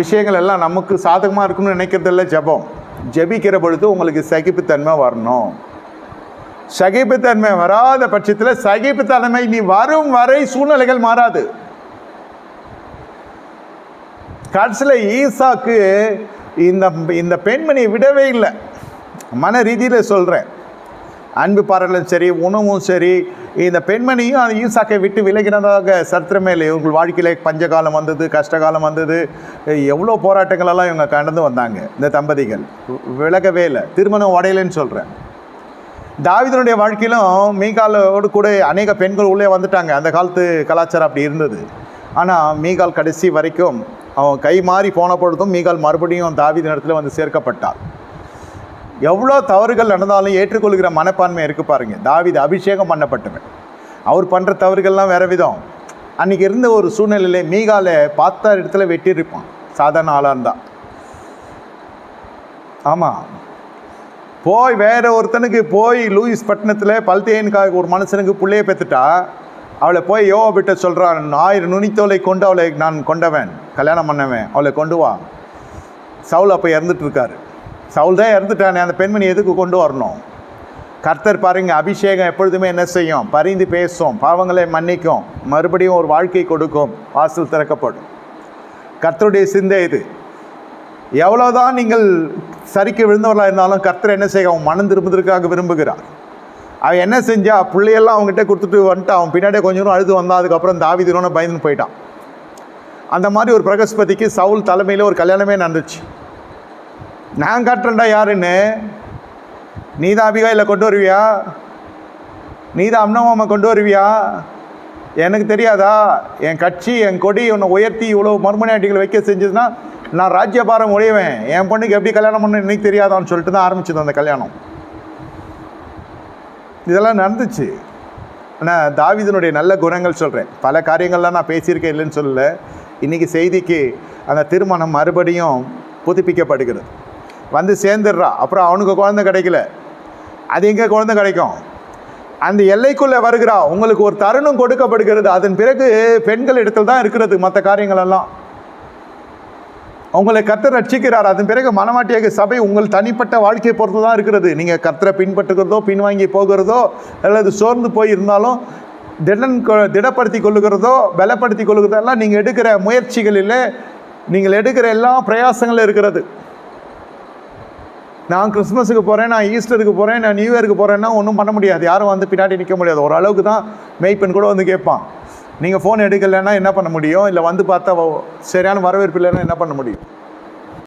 விஷயங்கள் எல்லாம் நமக்கு சாதகமாக இருக்கும்னு நினைக்கிறதில்ல ஜெபம். ஜெபிக்கிற பொழுது உங்களுக்கு சகிப்புத்தன்மை வரணும். சகிப்புத்தன்மை வராத பட்சத்தில் சகிப்புத்தன்மை நீ வரும் வரை சூழ்நிலைகள் மாறாது. கடைசியில் ஈசாக்கு இந்த இந்த பெண்மணியை விடவே இல்லை. மன ரீதியில் சொல்கிறேன் அன்பு பாடலும் சரி உணவும் சரி இந்த பெண்மணியும் அந்த ஈசாக்கை விட்டு விலகினதாக சத்திரமே இல்லை இவங்க வாழ்க்கையில பஞ்சகாலம் வந்தது கஷ்டகாலம் வந்தது. எவ்வளோ போராட்டங்கள் எல்லாம் இவங்க கடந்து வந்தாங்க இந்த தம்பதிகள். விலகவே இல்லை. திருமணம் உடையலைன்னு சொல்கிறேன் தாவிதனுடைய வாழ்க்கையிலும் மீகாலோடு கூட அநேக பெண்கள் உள்ளே வந்துட்டாங்க. அந்த காலத்து கலாச்சாரம் அப்படி இருந்தது. ஆனால் மீகால் கடைசி வரைக்கும் அவன் கை மாறி போன பொழுதும் மீகால் மறுபடியும் தாவித இடத்துல வந்து சேர்க்கப்பட்டாள் எவ்வளோ தவறுகள் நடந்தாலும் ஏற்றுக்கொள்கிற மனப்பான்மை இருக்கு பாருங்கள் தாவித அபிஷேகம் பண்ணப்பட்டவன். அவர் பண்ணுற தவறுகள்லாம் வேறு விதம். அன்றைக்கி இருந்த ஒரு சூழ்நிலையில் மீகால பார்த்தா இடத்துல வெட்டியிருப்பான். சாதாரண ஆளாக இருந்தால் ஆமாம் போய் வேற ஒருத்தனுக்கு போய் லூயிஸ் பட்டினத்தில் பல்தேனுக்காக ஒரு மனுஷனுக்கு புள்ளைய பெற்றுட்டா அவளை போய் யோவா விட்ட சொல்கிறான் ஆயிரம் நுனித்தோலை கொண்டு அவளை நான் கொண்டவன் கல்யாணம் பண்ணவன் அவளை கொண்டு வா. சவுல் அப்போ இறந்துட்டு இருக்காரு. சவுல் தான் இறந்துட்டானே அந்த பெண்மணி எதுக்கு கொண்டு வரணும்? கர்த்தர் பாருங்க அபிஷேகம் எப்பொழுதுமே என்ன செய்யும்? பரிந்து பேசும் பாவங்களை மன்னிக்கும் மறுபடியும் ஒரு வாழ்க்கை கொடுக்கும் வாசல் திறக்கப்படும். கர்த்தருடைய சிந்தை இது. எவ்வளோதான் நீங்கள் சரிக்கு விழுந்தவர்களாக இருந்தாலும் கர்த்தர் என்ன செய்ய அவன் மனம் திரும்புவதற்காக விரும்புகிறார். அவன் என்ன செஞ்சா பிள்ளையெல்லாம் அவங்ககிட்ட கொடுத்துட்டு வந்துட்டு அவன் பின்னாடியே கொஞ்சம் அழுது வந்தான் அதுக்கப்புறம் தாவிதினோட பயந்து போயிட்டான். அந்த மாதிரி ஒரு பிரகஸ்பதிக்கு சவுல் தலைமையில் ஒரு கல்யாணமே நடந்துச்சு. நான் காட்டுறேன்டா யாருன்னு? நீதான் அபிகாயில் கொண்டு வருவியா? நீதான் அம்னமாமா கொண்டு வருவியா? எனக்கு தெரியாதா? என் கட்சி என் கொடி உன்னை உயர்த்தி இவ்வளோ மர்மநாட்டிகளை வைக்க செஞ்சதுன்னா நான் ராஜ்யபாரம் உடையவேன். என் பொண்ணுக்கு எப்படி கல்யாணம் பண்ண எனக்கு தெரியாதான்னு சொல்லிட்டு தான் ஆரம்பிச்சது அந்த கல்யாணம். இதெல்லாம் நடந்துச்சு. ஆனால் தாவிதனுடைய நல்ல குணங்கள் சொல்கிறேன் பல காரியங்கள்லாம் நான் பேசியிருக்கேன் இல்லைன்னு சொல்லலை. இன்றைக்கி செய்திக்கு அந்த திருமணம் மறுபடியும் புதுப்பிக்கப்படுகிறது. வந்து சேர்ந்துடுறா. அப்புறம் அவனுக்கு குழந்தை கிடைக்கல. அது எங்கே குழந்தை கிடைக்கும்? அந்த எல்லைக்குள்ளே வருகிறா. உங்களுக்கு ஒரு தருணம் கொடுக்கப்படுகிறது. அதன் பிறகு பெண்கள் இடத்துல தான் இருக்கிறது மற்ற காரியங்களெல்லாம். உங்களை கர்த்தர் ரட்சிக்கிறார். அதன் பிறகு மனமாட்டியாக சபை உங்கள் தனிப்பட்ட வாழ்க்கையை பொறுத்து தான் இருக்கிறது. நீங்கள் கர்த்தரை பின்பற்றுகிறதோ பின்வாங்கி போகிறதோ அல்லது சோர்ந்து போய் இருந்தாலும் திடன் கொ- திடப்படுத்தி கொள்ளுகிறதோ பலப்படுத்தி கொள்ளுகிறதோ எல்லாம் நீங்கள் எடுக்கிற முயற்சிகளில் நீங்கள் எடுக்கிற எல்லா பிரயாசங்களும் இருக்கிறது. நான் கிறிஸ்மஸுக்கு போகிறேன் நான் ஈஸ்டருக்கு போகிறேன் நான் நியூ இயருக்கு போகிறேன்னா ஒன்றும் பண்ண முடியாது. யாரும் வந்து பின்னாடி நிற்க முடியாது. ஓரளவுக்கு தான் மெய்ப்பெண் கூட வந்து கேட்பான். நீங்கள் ஃபோன் எடுக்கலைன்னா என்ன பண்ண முடியும்? இல்லை வந்து பார்த்தா சரியான வரவேற்பு இல்லைன்னா என்ன பண்ண முடியும்?